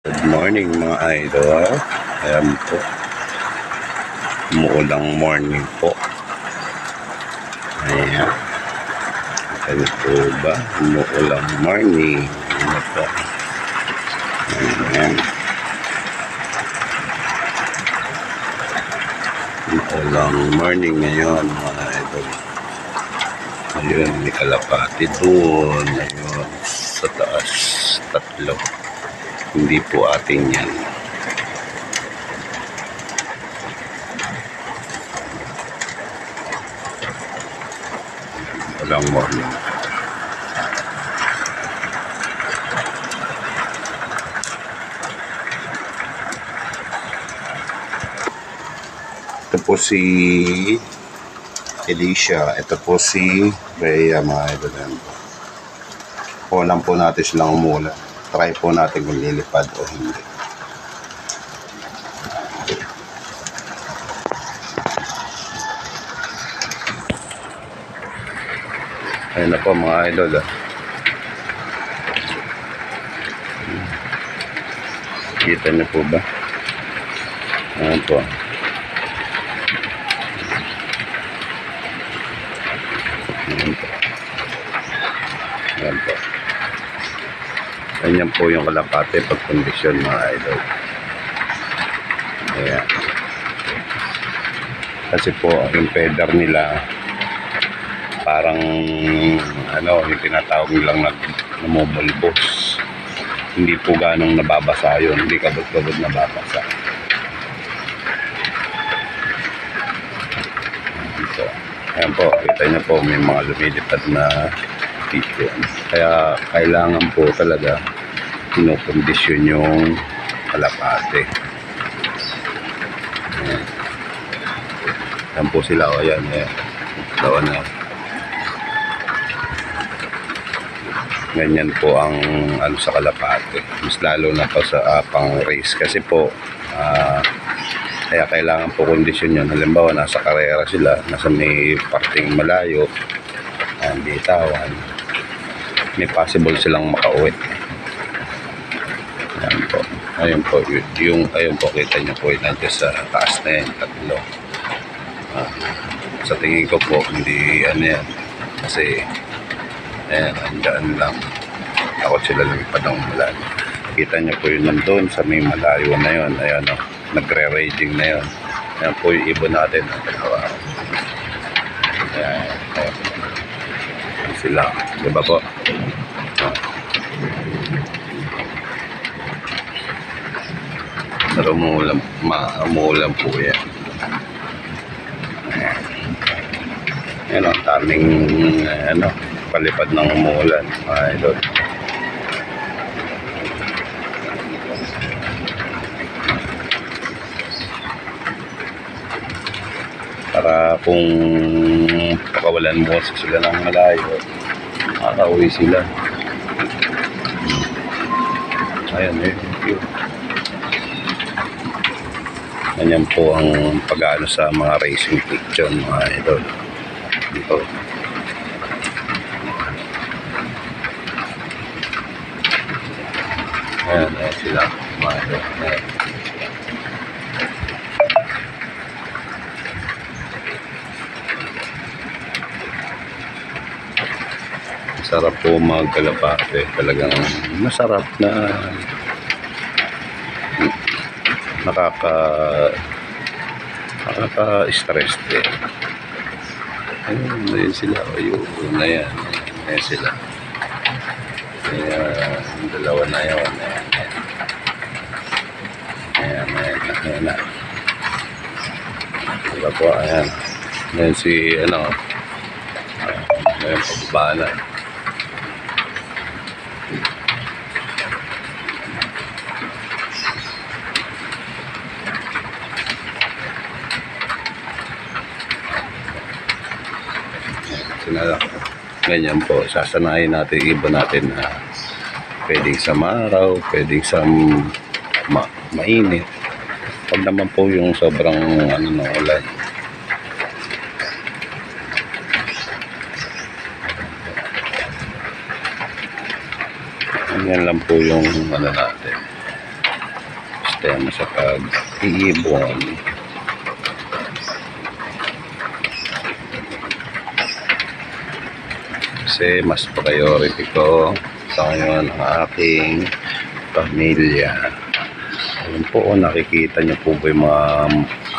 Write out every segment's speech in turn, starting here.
Good morning mga idol. Ayan po. Umuulang morning po. Ayan. Ano po ba? Umuulang morning. Ano po? Ayan. Umuulang morning ngayon mga idol. Ayun, may kalapati doon. Ayun, sa taas. Tatlo. Hindi po ating yan. Walang morning. Ito po si Alicia. Ito po si Rhea mga idol. Kulang po natin silang umula. Try po natin kung lilipad o hindi. Ayun na po mga idol. ah. Kita niyo po ba? Ayan po. Ayan po. Ayan po. Ganyan po yung kalapate pag kondisyon mga idol. Ayan. Kasi po, yung feather nila, parang, ano, yung tinatawag nilang nag, namumulbos. Hindi po ganong nababasa yun. Hindi kabot-kabot nababasa. Ito. Ayan po, kita niyo po, may mga lumilipad na tissue. Kaya kailangan po talaga kinokondisyon yung kalapate. Ayan. Po sila, o ayan, ayan. Dalawa na. Ganyan po ang ano sa kalapate. Mas lalo na po sa ah, pang race kasi po ah, kaya kailangan po kondisyon yun. Halimbawa, nasa karera sila, nasa may parting malayo, ang bitawan, may possible silang makauwi. Ayan po. Ayun po. Yung, ayun po, kita nyo po, nandiyan sa taas na yan, tatlo. Ah, sa tingin ko po, hindi ano yan. Kasi, ayan, andyan lang. Ako sila lumipad ng malayo. Kita nyo po yun nandun sa may malayo na yun. Ayan o, nagre-raging na yun. Ayan po yung ibon natin. Ang dalawa. Ayan, ayan. Sila. Di po? Pero umuulan, umuulan po yan. Ayan o, taming eh, ano, palipad ng umuulan. Mga idol. Para kung pakawalan mo kasi sila ng malayo makakauwi sila. Ayan eh. Ganyan po ang pag-ano sa mga racing fiction mga idol. Dito. Ayan ayan sila mga idol. Ayan. Sarap po magkalapate. Talagang masarap na nakaka nakaka-stress din. Ayun, ayun sila. Ayun, na yan. Ayun sila. Ayan, dalawa na yun. Ayan, ayan. Ayan, ayan, na. Diba ayan. Ayan si, ano, ayan, pababa na. Sinala. Ganyan po. Sasanayin natin, iba natin na pwedeng sa maraw, pwedeng sa ma mainit. Pag naman po yung sobrang ano na ulan. Ganyan lang po yung ano natin. sistema sa pag-iibon. Kasi mas priority ko sa ngayon ang aking pamilya. Ayun po, oh, nakikita niyo po ba yung mga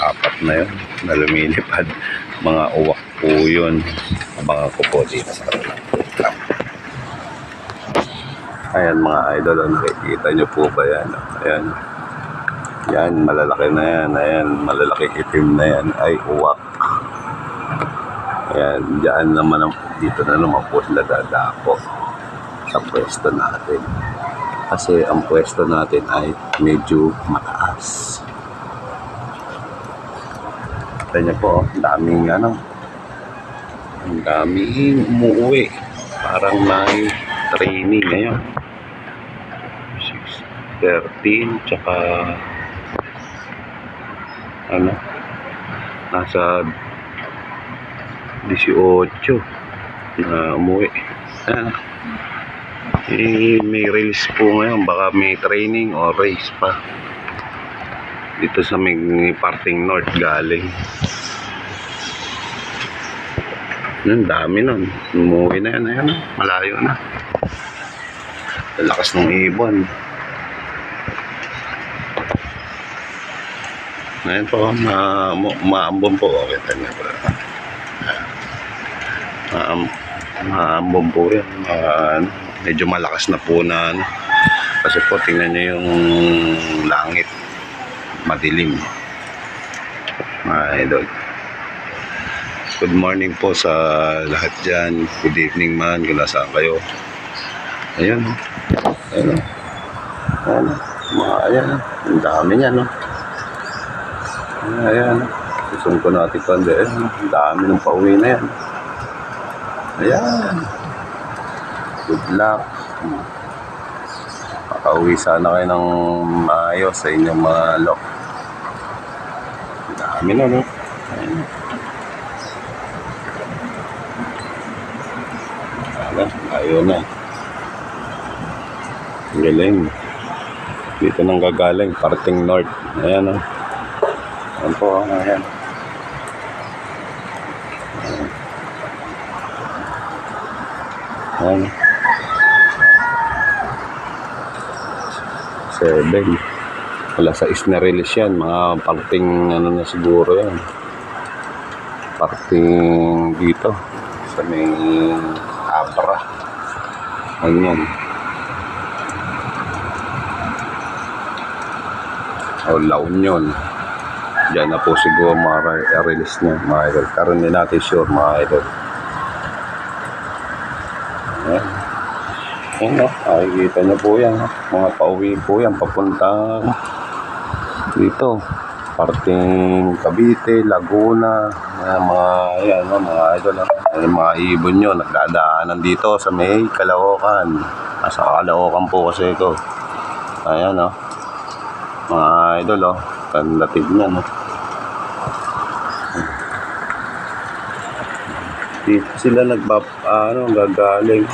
apat na yun na lumilipad. Mga uwak po yun. Abangan ko dito sa. Ayan mga idol, oh, nakikita niyo po ba yan? Ayan. Yan, malalaki na yan. Ayan, malalaki itim na yan. Ay, uwak. Ayan, dyan naman, dito na naman po sila dadako sa pwesto natin. Kasi ang pwesto natin ay medyo mataas. Kita niyo po, daming ano, ang daming umuwi. Parang may training ngayon. 6, 13, tsaka ano, nasa 18 na umuwi. Ah, eh, may release po ngayon. Baka may training o race pa. Dito sa may parting north galing. Ang dami nun. Umuwi na yan. Ayan, malayo na. Lakas ng ibon. Ngayon po, ma ma- maambon po. Kita niyo po. Maam maambon po yan. Ma- medyo malakas na po na ano. Kasi po, tingnan niyo yung langit. Madilim. Mga idol. Good morning po sa lahat dyan. Good evening man, kung nasaan kayo. Ayan. oh. Ayan. oh. Ayan. oh. Mga ayan. Ang dami niya, no? Ayan. Gusto ko natin pa. Ayan. oh. Ang dami ng pauwi na yan. Ayan. Good luck. Makauwi sana kayo ng maayos sa inyong mga lock. Dami na, no? Ayan. Ano, ayaw na. Ang Galing. Dito nang gagaling, parting north. Ayan o. Ayan po, oh, ayan. Ayan. Seven. Wala sa is na release yan. Mga parting ano na siguro yan. Parting dito. Sa may Abra. Ganyan. O La Union. Diyan na po siguro ma-release niya mga idol. Pero hindi natin sure mga idol. Ayan o. Nakikita niyo po yan. oh. Mga pauwi po yan. Papunta dito. Parting Cavite, Laguna. Mga, ayan, no, mga idol. no. Ayan, mga ibon nyo. Nagdadaanan dito sa may Caloocan. Nasa Caloocan po kasi ito. Ayan o. Mga idol o. Ganda tignan o. Dito sila nagbab, ano, gagaling.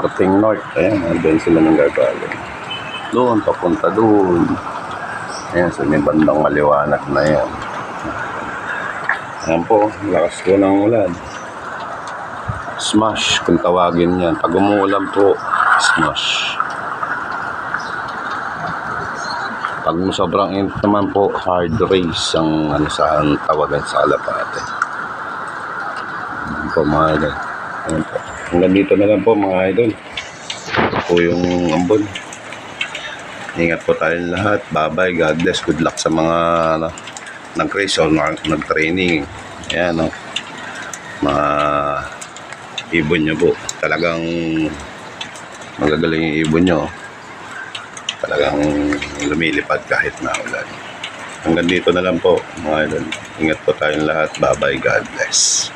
Parting north. Ayan, andun sila nang gagaling. Doon, papunta doon. Ayan, sa may bandang maliwanag na yan. Ayan po, lakas po ng ulan. Smash, kung tawagin yan. Pag umuulan po, smash. Pag sobrang init naman po, hard race ang ano sa tawagan sa Alapate. Ayan po mga idol. Ayan po. Hanggang dito na lang po mga idol. Po yung ambon. Ingat po tayong lahat. Bye-bye. God bless. Good luck sa mga ano, nag-race or nag- nag-training. Ayan, no. Mga ibon nyo po. Talagang magagaling yung ibon nyo. Talagang lumilipad kahit na ulan. Hanggang dito na lang po, mga idol. Ingat po tayong lahat. Bye-bye. God bless.